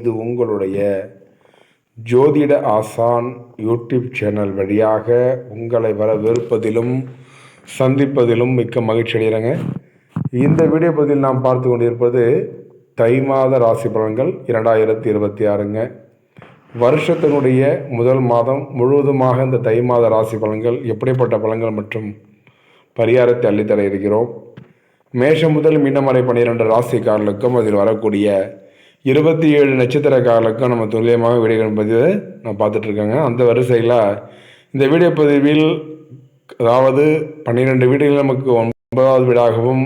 இது உங்களுடைய ஜோதிட ஆசான் யூடியூப் சேனல் வழியாக உங்களை வரவேற்பதிலும் சந்திப்பதிலும் மிக்க மகிழ்ச்சி அடைகிறேங்க. இந்த வீடியோ பதில் நாம் பார்த்து கொண்டிருப்பது தை மாத ராசி பலன்கள் இரண்டாயிரத்தி இருபத்தி ஆறுங்க. வருஷத்தினுடைய முதல் மாதம் முழுவதுமாக இந்த தை மாத ராசி பலன்கள் எப்படிப்பட்ட பலன்கள் மற்றும் பரிகாரத்தை அள்ளித்தர இருக்கிறோம். மேஷம் முதல் மீனமலை பன்னிரெண்டு ராசிக்காரர்களுக்கும் அதில் வரக்கூடிய இருபத்தி ஏழு நட்சத்திரக்காரர்களுக்கும் நம்ம துல்லியமாக வீடியோகள் பதிவு நான் பார்த்துட்ருக்கேங்க. அந்த வரிசையில் இந்த வீடியோ பதிவில் அதாவது பன்னிரெண்டு வீடுகளில் நமக்கு ஒன்பதாவது வீடாகவும்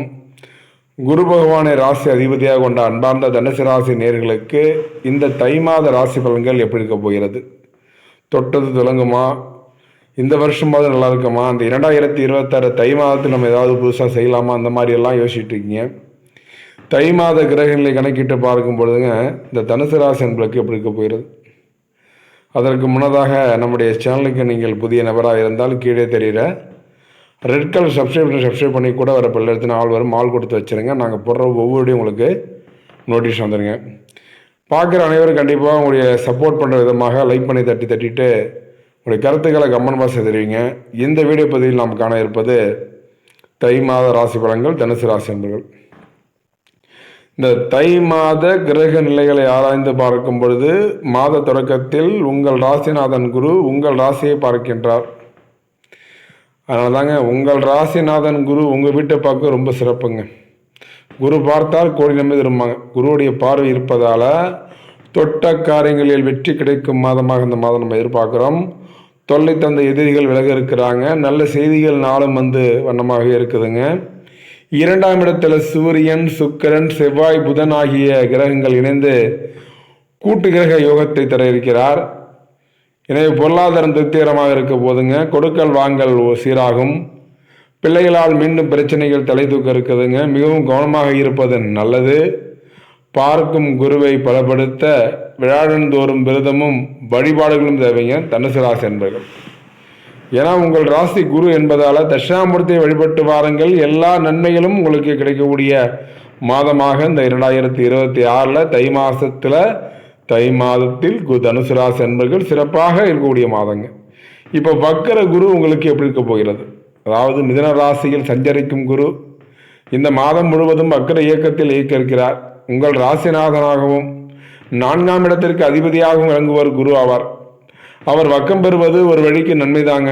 குரு பகவானை ராசி அதிபதியாக கொண்ட அன்பார்ந்த தனுசு ராசி நேர்களுக்கு இந்த தை மாத ராசி பலன்கள் எப்படி இருக்க போகிறது? தொட்டது தொடங்குமா இந்த வருஷமாவது நல்லா இருக்குமா? அந்த இரண்டாயிரத்தி இருபத்தாறு தை மாதத்தில் நம்ம ஏதாவது புதுசாக செய்யலாமா? அந்த மாதிரி எல்லாம் யோசிச்சுட்டு இருக்கீங்க. தை மாத கிரகங்களை கணக்கிட்டு பார்க்கும் பொழுதுங்க இந்த தனுசு ராசி என்பளுக்கு எப்படி இருக்க போகிறது? அதற்கு முன்னதாக நம்முடைய சேனலுக்கு நீங்கள் புதிய நபராக இருந்தால் கீழே தெரிகிற ரெட் கலர் சப்ஸ்கிரைப் பண்ணி சப்ஸ்கிரைப் பண்ணி கூட வர பல்லெடுத்து ஆள் வரும் மால் கொடுத்து வச்சுருங்க. நாங்கள் போடுற ஒவ்வொருடையும் உங்களுக்கு நோட்டீஸ் வந்துடுங்க பார்க்குற அனைவரும் கண்டிப்பாக உங்களுடைய சப்போர்ட் பண்ணுற விதமாக லைக் பண்ணி தட்டி தட்டிட்டு உங்களுடைய கருத்துக்களை கவனமாக தெரிவிங்க. இந்த வீடியோ பதிவில் நாம் காண இருப்பது தை மாத ராசி பலன்கள் தனுசு ராசி என்பர்கள் இந்த தை மாத கிரக நிலைகளை ஆராய்ந்து பார்க்கும் பொழுது மாத தொடக்கத்தில் உங்கள் ராசிநாதன் குரு உங்கள் ராசியை பார்க்கின்றார். அதனால தாங்க உங்கள் ராசிநாதன் குரு உங்கள் வீட்டை பார்க்க ரொம்ப சிறப்புங்க. குரு பார்த்தால் கோடி நம்பி திரும்பாங்க குருவுடைய பார்வை இருப்பதால் தொட்ட காரியங்களில் வெற்றி கிடைக்கும் மாதமாக இந்த மாதம் நம்ம எதிர்பார்க்குறோம். தொல்லை தந்த எதிரிகள் விலக இருக்கிறாங்க. நல்ல செய்திகள் நாளும் வந்து வண்ணமாக இருக்குதுங்க. இரண்டாம் இடத்துல சூரியன் சுக்கரன் செவ்வாய் புதன் ஆகிய கிரகங்கள் இணைந்து கூட்டு கிரக யோகத்தை தர இருக்கிறார். எனவே பொருளாதாரம் திருப்திகரமாக இருக்க போதுங்க. கொடுக்கல் வாங்கல் சீராகும். பிள்ளைகளால் மீண்டும் பிரச்சனைகள் தலை தூக்க இருக்குதுங்க. மிகவும் கவனமாக இருப்பது நல்லது. பார்க்கும் குருவை பலப்படுத்த விழாடந்தோறும் விரதமும் வழிபாடுகளும் தேவைங்க. தனுசு ராசி என்பர்கள் ஏன்னா உங்கள் ராசி குரு என்பதால் தட்சிணாமூர்த்தியை வழிபட்டு வாருங்கள். எல்லா நன்மைகளும் உங்களுக்கு கிடைக்கக்கூடிய மாதமாக இந்த இரண்டாயிரத்தி இருபத்தி ஆறில் தை மாதத்தில் தை மாதத்தில் கு தனுசு ராசி என்பர்கள் சிறப்பாக இருக்கக்கூடிய மாதங்க. இப்போ வக்கர குரு உங்களுக்கு எப்படி இருக்க போகிறது? அதாவது மிதன ராசியில் சஞ்சரிக்கும் குரு இந்த மாதம் முழுவதும் வக்கர இயக்கத்தில் இயக்க இருக்கிறார் உங்கள் ராசிநாதனாகவும் நான்காம் இடத்திற்கு அதிபதியாகவும் விளங்குவர் குரு ஆவார். அவர் வக்கம் பெறுவது ஒரு வழிக்கு நன்மைதாங்க.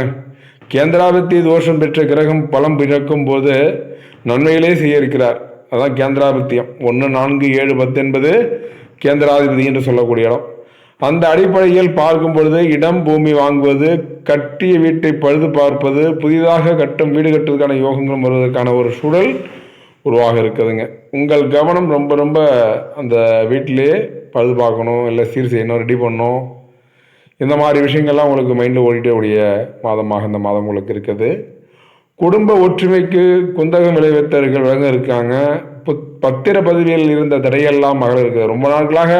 கேந்திராபத்தி தோஷம் பெற்ற கிரகம் பலம் பிறக்கும் போது நன்மைகளே செய்ய இருக்கிறார் அதான் கேந்திராபத்தியம் ஒன்று நான்கு ஏழு பத்து என்பது கேந்திராதிபதி என்று சொல்லக்கூடிய இடம். அந்த அடிப்படையில் பார்க்கும் பொழுது இடம் பூமி வாங்குவது கட்டிய வீட்டை பழுது பார்ப்பது புதிதாக கட்டும் வீடு கட்டுவதற்கான யோகங்கள் வருவதற்கான ஒரு சூழல் உருவாக இருக்குதுங்க. உங்கள் கவனம் ரொம்ப ரொம்ப அந்த வீட்டிலேயே பழுது பார்க்கணும் இல்லை சீர் செய்யணும் ரெடி பண்ணணும் இந்த மாதிரி விஷயங்கள்லாம் உங்களுக்கு மைண்டில் ஓடிட்டே உடைய மாதமாக இந்த மாதம் உங்களுக்கு இருக்குது. குடும்ப ஒற்றுமைக்கு குந்தகம் விளைவித்தவர்கள் வழங்க இருக்காங்க. பத்திர பதவியில் இருந்த தடையெல்லாம் மகள் இருக்குது. ரொம்ப நாட்களாக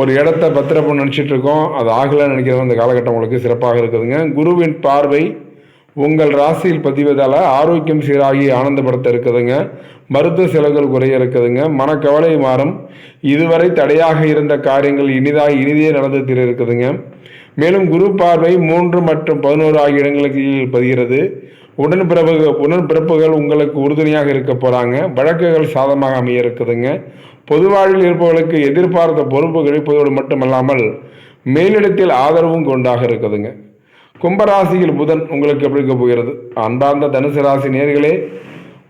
ஒரு இடத்த பத்திரப்பு நினச்சிட்டு இருக்கோம். அது ஆகலை நினைக்கிறவங்க இந்த காலகட்டம் உங்களுக்கு சிறப்பாக இருக்குதுங்க. குருவின் பார்வை உங்கள் ராசியில் பதிவதால் ஆரோக்கியம் சீராகி ஆனந்தப்படுத்த இருக்குதுங்க மருத்துவ செலவுகள் குறைய இருக்குதுங்க மனக்கவலை மாறும். இதுவரை தடையாக இருந்த காரியங்கள் இனிதாக இனிதே நடந்து தீர இருக்குதுங்க மேலும் குரு பார்வை மூன்று மற்றும் பதினோரு ஆகிய இடங்களுக்கு பதிகிறது. உடன்பிறப்பு உடன்பிறப்புகள் உங்களுக்கு உறுதுணையாக இருக்க போகிறாங்க வழக்குகள் சாதமாக அமைய இருக்குதுங்க பொது வாழ்வில் இருப்பவர்களுக்கு எதிர்பார்த்த பொறுப்பு கிடைப்பதோடு மட்டுமல்லாமல் மேலிடத்தில் ஆதரவும் கொண்டாக இருக்குதுங்க. கும்பராசியில் புதன் உங்களுக்கு எப்படி இருக்க போகிறது? அன்பார்ந்த தனுசு ராசி நேர்களே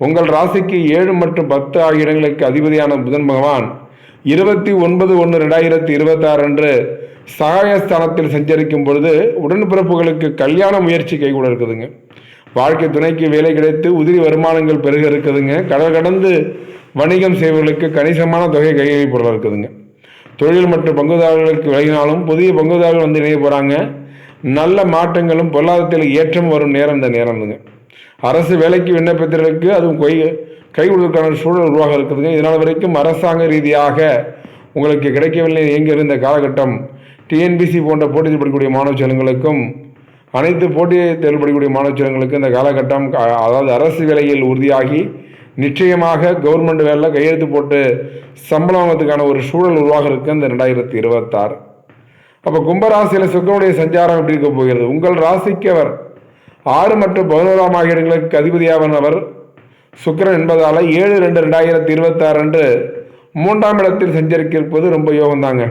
உங்கள் ராசிக்கு ஏழு மற்றும் பத்து ஆகிய இடங்களுக்கு அதிபதியான புதன் பகவான் இருபத்தி ஒன்பது ஒன்று ரெண்டாயிரத்தி இருபத்தாறு அன்று சகாயஸ்தானத்தில் சஞ்சரிக்கும் பொழுது உடன்பிறப்புகளுக்கு கல்யாண முயற்சி கைகூட இருக்குதுங்க. வாழ்க்கை துணைக்கு வேலை கிடைத்து உதிரி வருமானங்கள் பெருக இருக்குதுங்க. கடல் கடந்து வணிகம் செய்வர்களுக்கு கணிசமான தொகை கையளிப்பட இருக்குதுங்க. தொழில் மற்றும் பங்குதாரர்களுக்கு விலகினாலும் புதிய பங்குதாரர்கள் வந்து இணைய போகிறாங்க நல்ல மாற்றங்களும் பொருளாதாரத்தில் ஏற்றம் வரும் நேரம் இந்த நேரம்ங்க. அரசு வேலைக்கு விண்ணப்பித்தவர்களுக்கு அதுவும் கொய் கை கொடுக்கான சூழல் உருவாக இருக்குதுங்க. இதனால் வரைக்கும் அரசாங்க ரீதியாக உங்களுக்கு கிடைக்கவில்லை எங்கே இருந்த காலகட்டம். டிஎன்பிசி போன்ற போட்டியில் படிக்கக்கூடிய மாணவ செல்வங்களுக்கும் அனைத்து போட்டி தேர்வு படிக்கக்கூடிய மாணவ செல்வங்களுக்கும் இந்த காலகட்டம் அதாவது அரசு வேலையில் உறுதியாகி நிச்சயமாக கவர்மெண்ட் வேலை கையெழுத்து போட்டு சம்பளம் வாங்கிறதுக்கான ஒரு சூழல் உருவாக இருக்குது இந்த ரெண்டாயிரத்தி இருபத்தாறு. அப்போ கும்பராசியில் சுக்கரனுடைய சஞ்சாரம் எப்படி இருக்க போகிறது? உங்கள் ராசிக்கு அவர் ஆறு மற்றும் பதினோராம் ஆகிய இடங்களுக்கு அதிபதியாவன் அவர் என்பதால் ஏழு ரெண்டு ரெண்டாயிரத்தி இருபத்தாறு அன்று மூன்றாம் இடத்தில் சஞ்சரிக்க இருப்பது ரொம்ப யோகம் தாங்க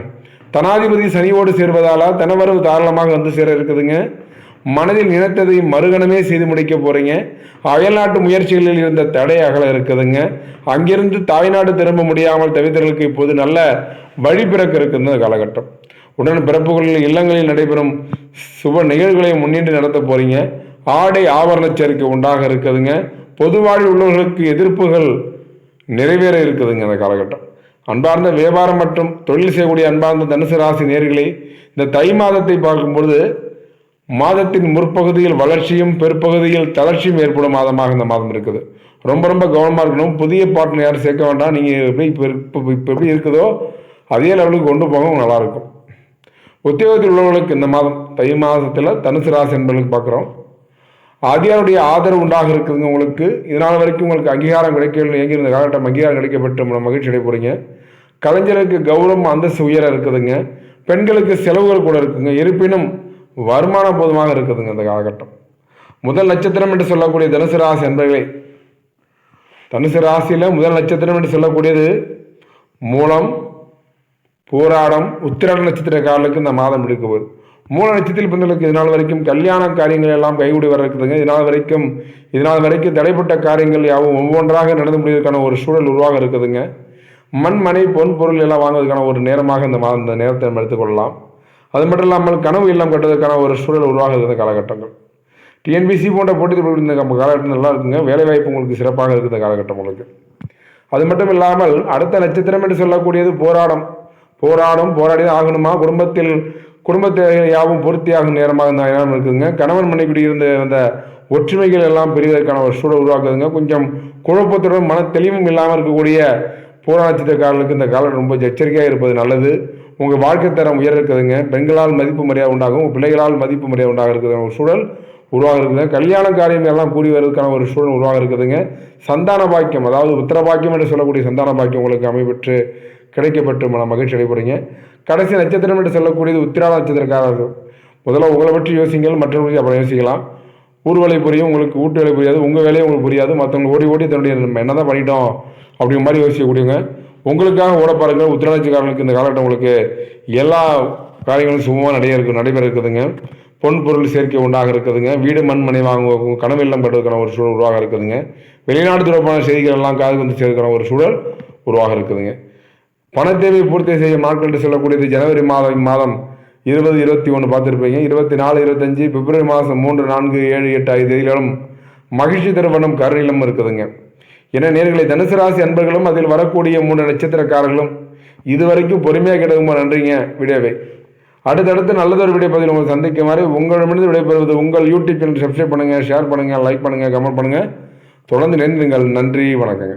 தனாதிபதி சனியோடு சேர்வதால தனவரவு தாராளமாக வந்து சேர இருக்குதுங்க. மனதில் நினைத்ததை மறுகணமே செய்து முடிக்க போறீங்க. அயல்நாட்டு முயற்சிகளில் இருந்த தடை அகல இருக்குதுங்க. அங்கிருந்து தாய்நாடு திரும்ப முடியாமல் தவித்தர்களுக்கு இப்போது நல்ல வழி பிறக்க இருக்குது இந்த காலகட்டம். உடன் பிறப்புகளில் இல்லங்களில் நடைபெறும் சுப நிகழ்வுகளை முன்னின்று நடத்த போறீங்க. ஆடை ஆபரண சேர்க்கை உண்டாக இருக்குதுங்க. பொது வாழ்வில் உள்ளவர்களுக்கு எதிர்ப்புகள் நிறைவேற இருக்குதுங்க அந்த காலகட்டம். அன்பார்ந்த வியாபாரம் மற்றும் தொழில் செய்யக்கூடிய அன்பார்ந்த தனுசு ராசி நேர்களை இந்த தை மாதத்தை பார்க்கும்பொழுது மாதத்தின் முற்பகுதியில் வளர்ச்சியும் பெருப்பகுதியில் தளர்ச்சியும் ஏற்படும் மாதமாக இந்த மாதம் இருக்குது. ரொம்ப ரொம்ப கவனமாக இருக்கணும். புதிய பாட்டில் யாரும் சேர்க்க வேண்டாம். நீங்கள் எப்படி இப்போ இப்போ இப்போ எப்படி இருக்குதோ அதே லெவலுக்கு கொண்டு போக நல்லாயிருக்கும் உத்தியோகத்தில் உள்ளவர்களுக்கு இந்த மாதம் தை மாதத்தில் தனுசு ராசி என்பவர்களுக்கு பார்க்குறோம். ஆதியாருடைய ஆதரவு உண்டாக இருக்குதுங்க உங்களுக்கு இதனால் வரைக்கும் உங்களுக்கு அங்கீகாரம் கிடைக்கல எங்கிருந்த காலகட்டம் அங்கீகாரம் கிடைக்கப்பட்டு மகிழ்ச்சி அடைய போகிறீங்க கலைஞருக்கு கௌரவம் அந்தஸ்து உயர இருக்குதுங்க. பெண்களுக்கு செலவுகள் கூட இருக்குதுங்க இருப்பினும் வருமானம் போதுமாக இருக்குதுங்க இந்த காலகட்டம். முதல் நட்சத்திரம் என்று சொல்லக்கூடிய தனுசு ராசி என்பர்களே தனுசு ராசியில் முதல் நட்சத்திரம் என்று சொல்லக்கூடியது மூலம் போராடம் உத்திராட நட்சத்திரக்காரர்களுக்கு இந்த மாதம் இருக்க போகுது. மூல நட்சத்திர பிறந்தவர்களுக்கு இதனால் வரைக்கும் கல்யாண காரியங்கள் எல்லாம் கைகூடி வர இருக்குதுங்க இதனால் வரைக்கும் இதனால் வரைக்கும் தடைப்பட்ட காரியங்கள் யாவும் ஒவ்வொன்றாக நடந்து முடிவதற்கான ஒரு சூழல் உருவாக இருக்குதுங்க. மண் மனை பொன் பொருள் எல்லாம் வாங்குவதற்கான ஒரு நேரமாக இந்த மாதம் இந்த நேரத்தை நம்ம எடுத்துக்கொள்ளலாம் அது மட்டும் இல்லாமல் கனவு இல்லம் கட்டுவதற்கான ஒரு சூழல் உருவாக இருக்கிற காலகட்டங்கள். டிஎன்பிசி போன்ற போட்டித் தேர்வுகள் இந்த காலகட்டம் நல்லா இருக்குங்க. வேலைவாய்ப்பு உங்களுக்கு சிறப்பாக இருக்குது காலகட்டம் உங்களுக்கு. அது மட்டும் இல்லாமல் அடுத்த நட்சத்திரம் என்று சொல்லக்கூடியது போராடம். போராடும் போராடி ஆகணுமா? குடும்பத்தில் குடும்பத்தை யாவும் பூர்த்தியாகும் நேரமாக இந்த நேரம் இருக்குதுங்க கணவன் மனைவி இருந்த அந்த ஒற்றுமைகள் எல்லாம் பெரியதற்கான ஒரு சூழல் உருவாக்குதுங்க. கொஞ்சம் குழப்பத்துடன் மன தெளிவும் இல்லாமல் இருக்கக்கூடிய பூராட்சித்தக்காரர்களுக்கு இந்த காலம் ரொம்ப எச்சரிக்கையாக இருப்பது நல்லது. உங்கள் வாழ்க்கை தரம் உயர இருக்குதுங்க. பெண்களால் மதிப்பு மரியாதை உண்டாகும். உங்கள் பிள்ளைகளால் மதிப்பு மரியாதை உண்டாக இருக்குது ஒரு சூழல் உருவாக இருக்குதுங்க கல்யாண காரியம் எல்லாம் கூடி வருவதற்கான ஒரு சூழல் உருவாக இருக்குதுங்க. சந்தான பாக்கியம் அதாவது உத்தர பாக்கியம் என்று சொல்லக்கூடிய சந்தான பாக்கியம் உங்களுக்கு அமைப்பெற்று கிடைக்கப்பட்டு மன மகிழ்ச்சி அடைபடுறீங்க கடைசி நட்சத்திரம் என்று சொல்லக்கூடியது உத்திராட நட்சத்திரக்காரர்கள் முதல்ல உங்களை பற்றி யோசிங்கள் மற்றவர்களுக்கு அப்புறம் யோசிக்கலாம். ஊர் வேலை புரியும் உங்களுக்கு வீட்டு வேலை புரியாது உங்கள் வேலையை உங்களுக்கு புரியாது மற்றவங்க ஓடி ஓடி தன்னுடைய நம்ம என்ன தான் பண்ணிட்டோம் அப்படிங்கிற மாதிரி யோசிக்கக்கூடியவங்க உங்களுக்காக ஓட பாருங்க உத்திராட்சிக்காரர்களுக்கு இந்த காலகட்டம் உங்களுக்கு எல்லா காரியங்களும் சுமமாக நடைய இருக்கு நடைபெற இருக்குதுங்க. பொன் பொருள் சேர்க்கை உண்டாக இருக்குதுங்க. வீடு மண் மனை வாங்க கனவு இல்லம் கட்டுறதுக்கான ஒரு சூழல் உருவாக இருக்குதுங்க. வெளிநாடு தொடர்பான செய்திகள் எல்லாம் காது வந்து சேர்க்கிற ஒரு சூழல் உருவாக இருக்குதுங்க. பண தேவை பூர்த்தி செய்ய நாட்கள் என்று சொல்லக்கூடியது ஜனவரி மாதம் மாதம் இருபது இருபத்தி ஒன்று பார்த்துருப்பீங்க. இருபத்தி நாலு இருபத்தஞ்சி பிப்ரவரி மாதம் மூன்று நான்கு ஏழு எட்டு ஐந்து தேதிகளும் மகிழ்ச்சி திருவனம் கருணிலும் இருக்குதுங்க. என நேர்களை தனுசு ராசி அன்பர்களும் அதில் வரக்கூடிய மூன்று நட்சத்திரக்காரர்களும் இதுவரைக்கும் பொறுமையாக கிடைக்குமா? நன்றிங்க விடவே அடுத்தடுத்து நல்லதொரு வீடியோ பதில் உங்களை சந்திக்குமாறு உங்களிடமிருந்து விடைபெறுவது உங்கள் யூடியூப் சேனல் சப்ஸ்கிரைப் பண்ணுங்கள் ஷேர் பண்ணுங்கள் லைக் பண்ணுங்கள் கமெண்ட் பண்ணுங்கள் தொடர்ந்து நினைந்துங்கள் நன்றி வணக்கங்க.